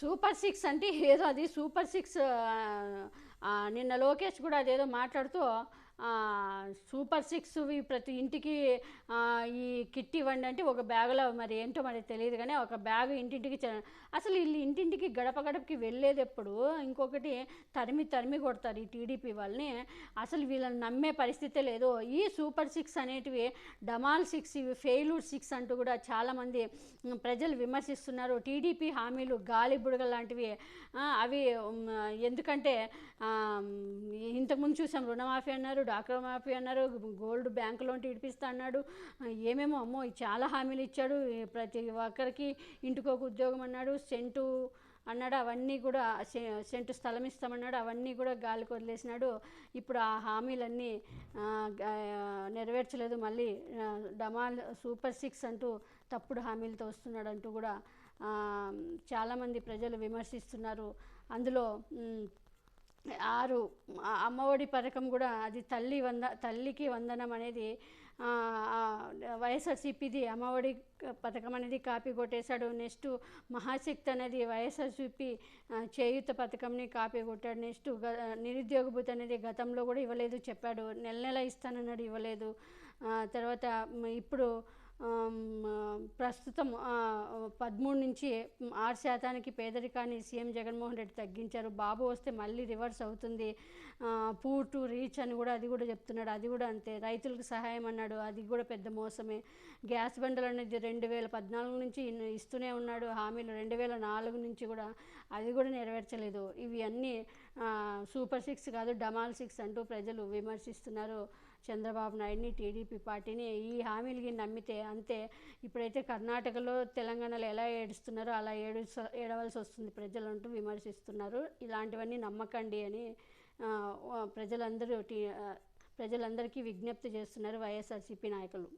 Super six అంటే ఏదో అది సూపర్ సిక్స్ నిన్న లోకేష్ కూడా అదేదో మాట్లాడుతూ సూపర్ సిక్స్వి ప్రతి ఇంటికి ఈ కిట్ ఇవ్వండి అంటే ఒక బ్యాగులో మరి ఏంటో మరి తెలియదు కానీ ఒక బ్యాగ్ ఇంటింటికి అసలు వీళ్ళు ఇంటింటికి గడప గడపకి వెళ్ళేది ఎప్పుడు ఇంకొకటి తరిమి తరిమి కొడతారు ఈ టీడీపీ వాళ్ళని. అసలు వీళ్ళని నమ్మే పరిస్థితే లేదు. ఈ సూపర్ సిక్స్ అనేటివి డమాల్ సిక్స్ ఇవి ఫెయిల్యూర్ సిక్స్ అంటూ కూడా చాలామంది ప్రజలు విమర్శిస్తున్నారు. టీడీపీ హామీలు గాలి బుడగ లాంటివి అవి ఎందుకంటే ఇంతకుముందు చూసాం రుణమాఫీ అన్నారు డాక్టర్ మాఫీ అన్నారు గోల్డ్ బ్యాంక్ లోన్ ఇడిపిస్తా అన్నాడు. ఏమేమో అమ్మో చాలా హామీలు ఇచ్చాడు. ప్రతి ఒక్కరికి ఇంటికి ఒక ఉద్యోగం అన్నాడు. సెంటు అన్నాడు అవన్నీ కూడా సె- సెంటు స్థలం ఇస్తామన్నాడు. అవన్నీ కూడా గాలికి వదిలేసినాడు. ఇప్పుడు ఆ హామీలన్నీ నెరవేర్చలేదు. మళ్ళీ డమాల్ సూపర్ సిక్స్ అంటూ తప్పుడు హామీలతో వస్తున్నాడు అంటూ కూడా చాలామంది ప్రజలు విమర్శిస్తున్నారు. అందులో ఆరు అమ్మఒడి పథకం కూడా అది తల్లి వంద తల్లికి వందనం అనేది ఆ, వైఎస్ఆర్సీపీది అమ్మఒడి పథకం అనేది కాపీ కొట్టేశాడు. నెక్స్ట్ మహాశక్తి అనేది వైఎస్ఆర్సీపీ ఆ, చేయూత పథకంని కాపీ కొట్టాడు. నెక్స్ట్ గ నిరుద్యోగ భూతి అనేది గతంలో కూడా ఇవ్వలేదు చెప్పాడు. నెల నెల ఇస్తానన్నాడు ఇవ్వలేదు. తర్వాత ఇప్పుడు ప్రస్తుతం పదమూడు నుంచి ఆరు శాతానికి పేదరికాన్ని సీఎం జగన్మోహన్ రెడ్డి తగ్గించారు. బాబు వస్తే మళ్ళీ రివర్స్ అవుతుంది. పూర్ టు రీచ్ అని కూడా అది కూడా చెప్తున్నాడు. అది కూడా అంతే. రైతులకు సహాయం అన్నాడు. అది కూడా పెద్ద మోసమే. గ్యాస్ బండలు అనేది రెండు వేల పద్నాలుగు నుంచి ఇస్తూనే ఉన్నాడు. హామీలు రెండు వేల నాలుగు నుంచి కూడా అది కూడా నెరవేర్చలేదు. ఇవి అన్నీ సూపర్ సిక్స్ కాదు డమాల్ సిక్స్ అంటూ ప్రజలు విమర్శిస్తున్నారు. చంద్రబాబు నాయుడిని టీడీపీ పార్టీని ఈ హామీలకి నమ్మితే అంతే. ఇప్పుడైతే కర్ణాటకలో తెలంగాణలో ఎలా ఏడుస్తున్నారో అలా ఏడు ఏడవలసి వస్తుంది. ప్రజలు అంటూ విమర్శిస్తున్నారు. ఇలాంటివన్నీ నమ్మకండి అని ప్రజలందరూ టీ ప్రజలందరికీ విజ్ఞప్తి చేస్తున్నారు వైఎస్ఆర్సీపీ నాయకులు.